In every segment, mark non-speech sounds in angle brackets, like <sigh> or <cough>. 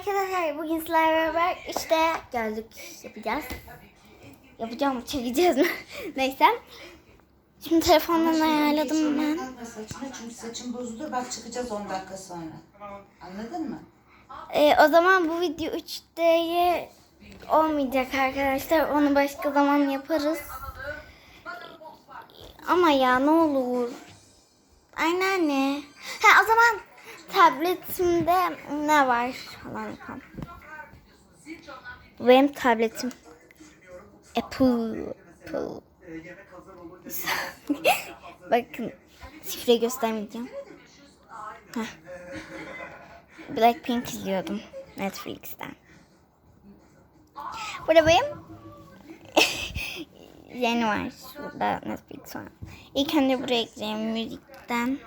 arkadaşlar bugün sizlerle beraber işte gözlük yapacağız. Yapacağım çekeceğiz mi? <laughs> Neyse. Şimdi telefondan ayarladım ben. Kalkma saçına çünkü saçın bozuluyor. Bak çıkacağız 10 dakika sonra. Anladın mı? Ee, o zaman bu video 3D'ye olmayacak arkadaşlar. Onu başka zaman yaparız. Ama ya ne olur. Anneanne. Ha o zaman tabletimde ne var falan yapalım. Benim tabletim. Apple. Apple. <laughs> Bakın şifre göstermeyeceğim. Blackpink izliyordum Netflix'ten. Burada benim <laughs> yeni var. Burada Netflix var. İlk önce buraya gireceğim müzikten.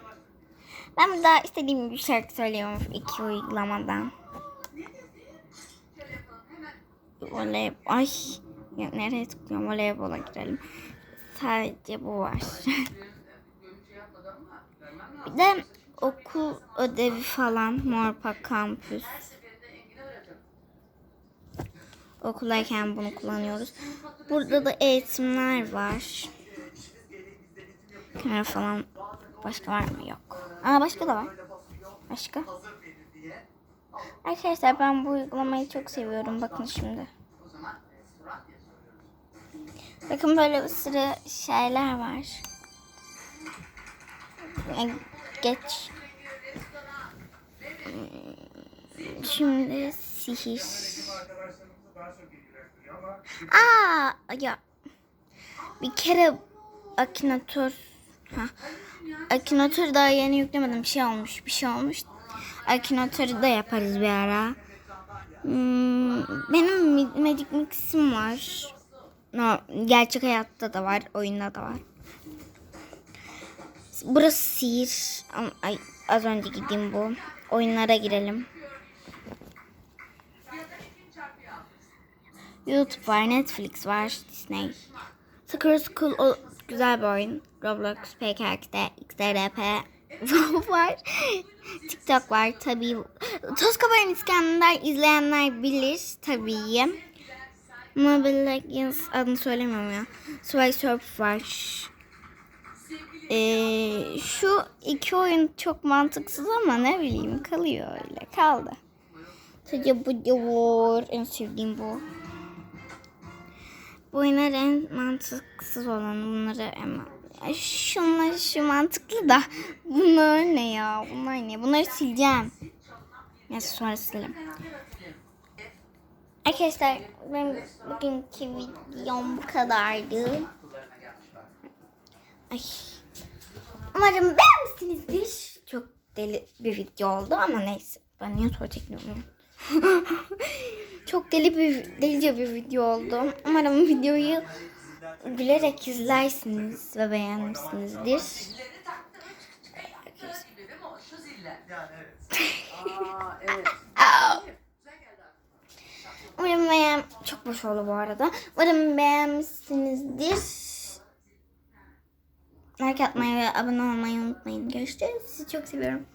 Ben burada istediğim bir şarkı söylüyorum iki uygulamadan. Voley ay ya nereye tıklıyorum voleybola girelim. Sadece bu var. <laughs> bir de okul ödevi falan Morpa kampüs. Okuldayken bunu kullanıyoruz. Burada da eğitimler var. Kamera falan başka var mı? Yok. Aa başka da var. Başka. Arkadaşlar ben bu uygulamayı çok seviyorum. Bakın şimdi. Bakın böyle bir sürü şeyler var. Geç. Şimdi sihir. Aa ya. Bir kere Akinator ha. Akinator daha yeni yüklemedim. Bir şey olmuş. Bir şey olmuş. Akinator'u da yaparız bir ara. Hmm, benim Magic Mix'im var. No, gerçek hayatta da var. Oyunda da var. Burası sihir. Ay, az önce gideyim bu. Oyunlara girelim. YouTube var, Netflix var, Disney. Sakura School güzel bir oyun. Roblox, PKX'de, XRP <laughs> var. TikTok var tabii. Toz İskender izleyenler bilir tabii. Mobile Legends adını söylemiyorum ya. Swag Surf var. Ee, şu iki oyun çok mantıksız ama ne bileyim kalıyor öyle kaldı. Sadece bu. En sevdiğim bu. Bu oyunlar en mantıksız olan bunları en Şunlar şu mantıklı da bunlar ne ya bunlar ne bunları sileceğim. Neyse sonra silelim. Arkadaşlar benim bugünkü videom bu kadardı. Ay. Umarım beğenmişsinizdir. Çok deli bir video oldu ama neyse. Ben niye sonra çekmiyorum? <laughs> Çok deli bir delice bir video oldu. Umarım videoyu gülerek izlersiniz ve beğenmişsinizdir. <laughs> Umarım beğen... Çok boş oldu bu arada. Umarım beğenmişsinizdir. Like atmayı ve abone olmayı unutmayın. Görüşürüz. Sizi çok seviyorum.